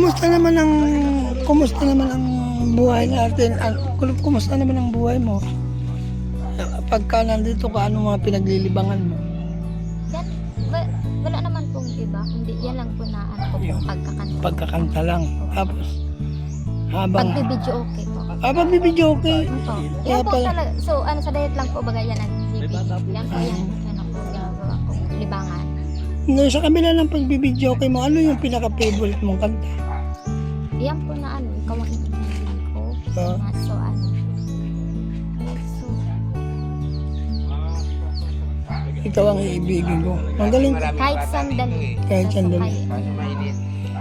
Kumusta naman ang kumusta naman ang buhay natin? Kumusta naman ang buhay mo? Pagka nandito ka, ano mga pinaglilibangan mo? Yan, wa- wala naman pong iba. Hindi, yan lang po na ano po, pagkakanta. Pagkakanta lang. Tapos, habang... Pagbibidyo okay po. Ah, pagbibidyo okay. Kaya Yan po pala- talaga. So, ano sa diet lang po baga yan ang GP. Yan po yan. Ano po. Libangan. Ngayon, sa kabila ng pagbibidyo okay mo, ano yung pinaka-favorite mong kanta? Yan po na ano, ikaw ang ibigin ko. Ah. Na, so, ano. Ikaw ang iibigin ko. Ang galing. kahit sandali. Kahit sandali.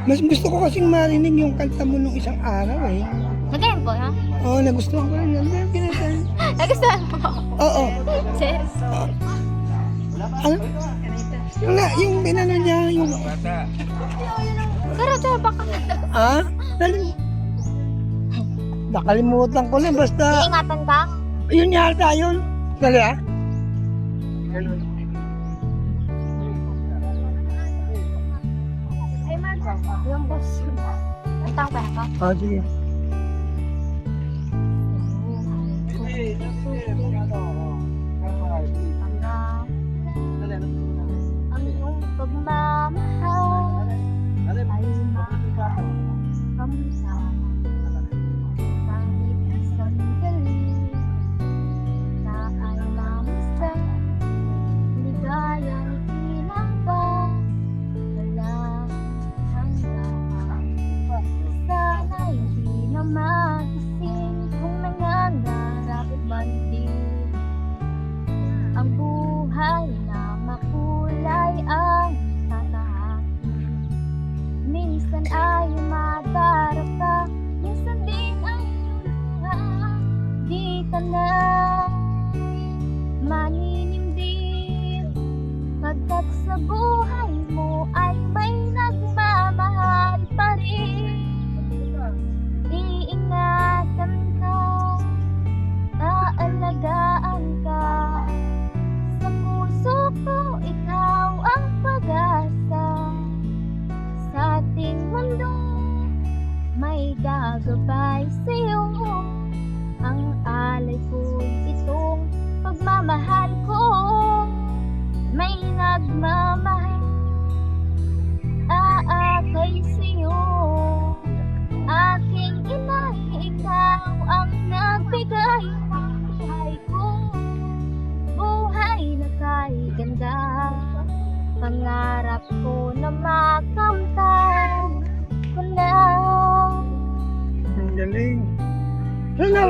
Mas gusto ko kasing marinig yung kanta mo nung isang araw eh. Magayon po, ha? Oo, oh, nagustuhan ko rin. Nagustuhan mo po. Oo. Sir. Ano? Yung, yung binano niya, yung... Pero, baka. Ah? Dali. Nakalimutan ko na, basta... Iingatan ka. Yun yata yun. Dali ah. Yung boss. Ang tawag ka Oh, sige. Buhay May gagabay sa'yo. Ang alay ko'y itong pagmamahal ko. May nagmamahal Aakay sa'yo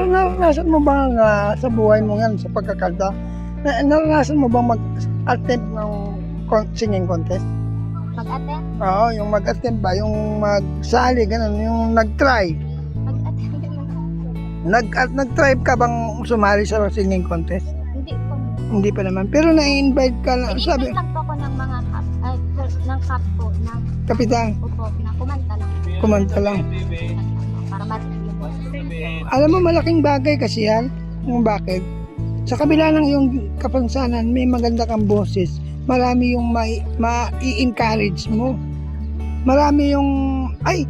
naranasan mo ba nga sa buhay mo yan, sa pagkakanta, na, naranasan mo bang mag-attempt ng con- singing contest? Mag-attend? Oo, yung mag-attempt ba, yung magsali, ganun, yung nag-try. Mag-attend naman. Nag, at nag-try ka bang sumali sa singing contest? Hindi po. Hindi pa naman. Pero na-invite ka na, Nag-invite sabi, lang po ako ng mga cup, ay, ng cup po, ng kapitan, upo, na kumanta lang. kumanta lang. Para boses. Alam mo, malaking bagay kasi yan. Kung bakit? Sa kabila ng iyong kapansanan, may maganda kang boses. Marami yung ma-i-encourage mo. Marami yung, ay,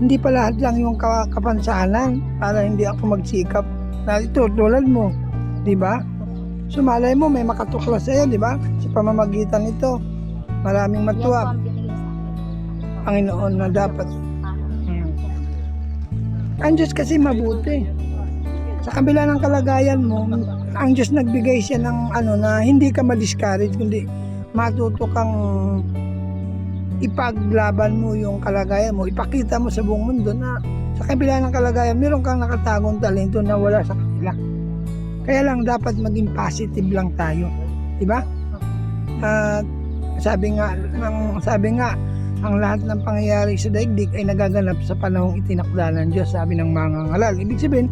hindi pa lahat lang yung ka- kapansanan para hindi ako magsikap. Na ito, tulad mo. Di ba? So malay mo, may makatuklas sa'yo, di ba? Sa pamamagitan nito, maraming matuwa. Panginoon na dapat Ang Diyos kasi mabuti. Sa kabila ng kalagayan mo, ang Diyos nagbigay siya ng ano na hindi ka ma-discourage, kundi matuto kang ipaglaban mo yung kalagayan mo, ipakita mo sa buong mundo na sa kabila ng kalagayan, meron kang nakatagong talento na wala sa kanila. Kaya lang dapat maging positive lang tayo, di ba? At sabi nga, ng, sabi nga, ang lahat ng pangyayari sa daigdig ay nagaganap sa panahong itinakda ng Diyos, sabi ng mga ngalal. Ibig sabihin,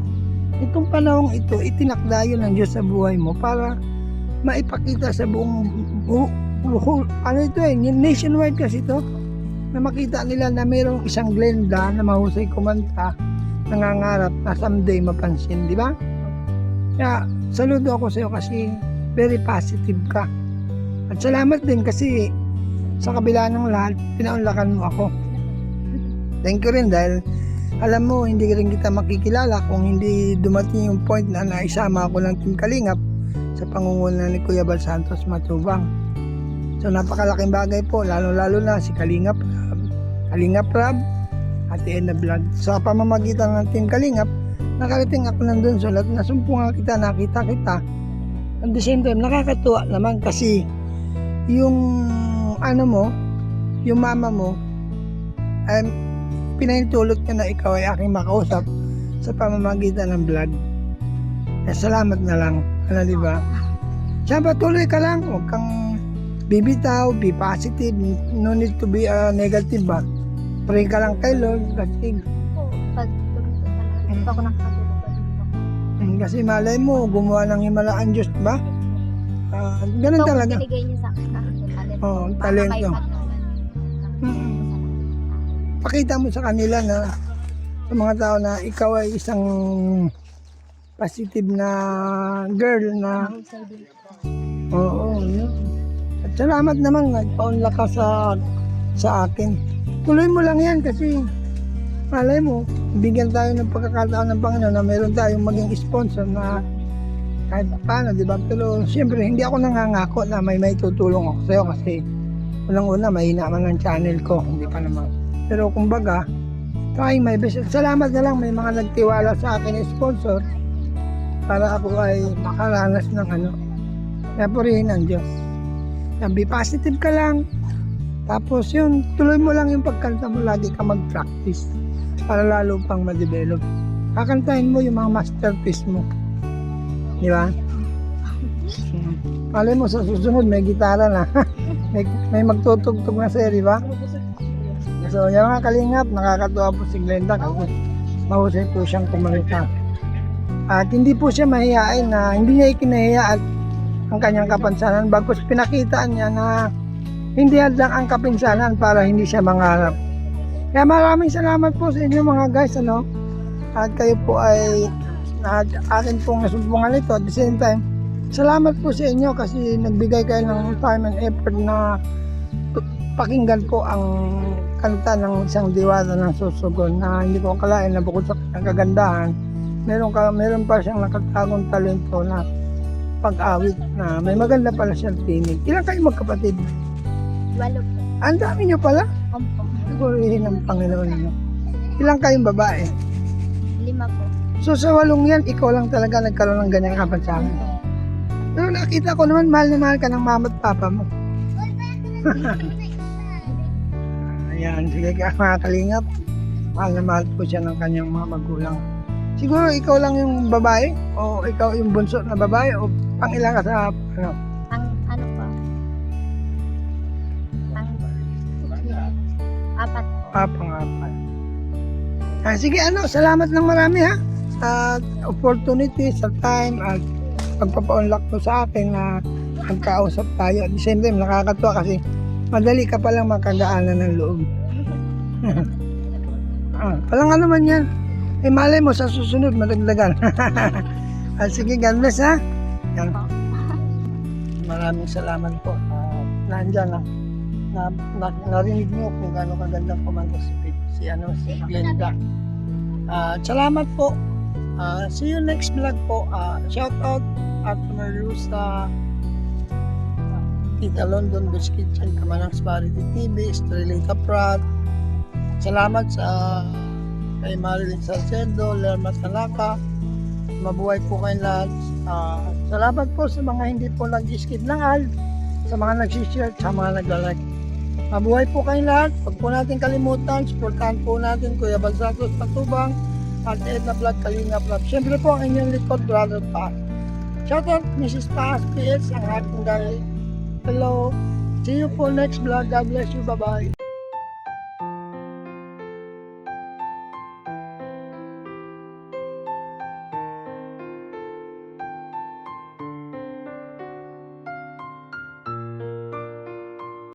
itong panahong ito, itinakda yun ng Diyos sa buhay mo para maipakita sa buong, bu, bu- ano ito eh, nationwide kasi ito, na makita nila na mayroong isang Glenda na mahusay kumanta, nangangarap na someday mapansin, di ba? Kaya, saludo ako sa iyo kasi very positive ka. At salamat din kasi sa kabila ng lahat, pinaunlakan mo ako. thank you rin dahil alam mo, hindi rin kita makikilala kung hindi dumating yung point na naisama ako ng Team Kalingap sa pangunguna ni Kuya Bal Santos Matubang. So napakalaking bagay po, lalo-lalo na si Kalingap Rab, Kalingap Rab, at Edna Vlog. Sa pamamagitan ng Team Kalingap, nakarating ako nandun so lahat nasumpungan kita, nakita kita. At the same time, nakakatuwa naman kasi yung ano mo, yung mama mo, ay pinahintulot niya na ikaw ay aking makausap sa pamamagitan ng vlog. Eh, salamat na lang. Ano, di ba? Siyempre, tuloy ka lang. Huwag kang bibitaw, be positive. No need to be uh, negative ba? Pray ka lang kay Lord kasi, pag. Dito ako nakakatulog kasi malay mo, gumawa ng himala ang Diyos ba? Ah, ganun Ito, talaga. binigay niya sa akin. Oo, Baka talento. Mm. Pakita mo sa kanila na sa mga tao na ikaw ay isang positive na girl na. Oo, yun. At salamat naman, nagpaunla ka sa, sa akin. Tuloy mo lang yan kasi malay mo, bigyan tayo ng pagkakataon ng Panginoon na meron tayong maging sponsor na kahit paano, di ba? Pero siyempre, hindi ako nangangako na may may tutulong ako sa'yo kasi unang-una, mahina man ang channel ko, hindi pa naman. Pero kumbaga, trying my best. At salamat na lang, may mga nagtiwala sa akin sponsor para ako ay makaranas ng ano, kaya purihin ang Diyos. Be positive ka lang. Tapos yun, tuloy mo lang yung pagkanta mo, lagi ka mag-practice para lalo pang ma-develop. Kakantahin mo yung mga masterpiece mo. Di ba? Malay mo sa susunod, may gitara na. may, may magtutugtog na sa'yo, di ba? So, yung mga kalingap, nakakatuwa po si Glenda kasi mahusay po siyang kumalita. At hindi po siya mahihain na hindi niya ikinahiya at ang kanyang kapansanan bagkus pinakita niya na hindi hadlang ang kapinsanan para hindi siya mangarap. Kaya maraming salamat po sa inyo mga guys ano. At kayo po ay na akin pong nasumpungan ito at the same time salamat po sa inyo kasi nagbigay kayo ng time and effort na pakinggan po ang kanta ng isang diwata ng susugon na hindi ko akalain na bukod sa kagandahan meron ka meron pa siyang nakatagong talento na pag-awit na may maganda pala siyang tinig. Ilan kayo magkapatid? Walo po. Ang dami niyo pala. Opo. Purihin ng Panginoon niyo. Ilan kayong babae? Lima po. So sa walong yan, ikaw lang talaga nagkaroon ng ganyang kapansanan. Pero nakita ko naman, mahal na mahal ka ng mama at papa mo. Ayan, sige ka mga kalingap. Mahal na mahal po siya ng kanyang mga magulang. Siguro ikaw lang yung babae? O ikaw yung bunso na babae? O pang ilan ka sa ano? Ang ano po? Ang apat po. Ah, pang-apat. Ah, sige, ano, salamat ng marami ha. Sa opportunity, sa time, at pagpapa-unlock mo sa akin na magkausap tayo. At the same time, nakakatuwa kasi madali ka palang makagaanan ng loob. ah, palang ano man yan. Eh, malay mo, sa susunod, madagdagan. ah, sige, God bless ha. Yan. Maraming salamat po. Uh, nandyan lang na, na, narinig niyo kung gaano kaganda kumanta si, si, ano, si Glenda. Ah, salamat po. Ah, see you next vlog po. Ah, shout out at Merlusa, Tita London, Best Kitchen, Kamanang Sparity TV, Estrelita Prat. Salamat sa kay Marilyn Salcedo, Lerma Tanaka. Mabuhay po kayong lahat. Ah, salamat po sa mga hindi po nag-skip ng ad, sa mga nag-share, sa mga nag-like. Mabuhay po kayong lahat. Huwag po natin kalimutan. Supportahan po natin Kuya Balsatos Patubang at Edna Vlog Kalinga Vlog. Siyempre po ang inyong likod, Brother Pa. Shoutout Mrs. Paas PS, ang ating dahil. Hello. See you po next vlog. God bless you. Bye-bye.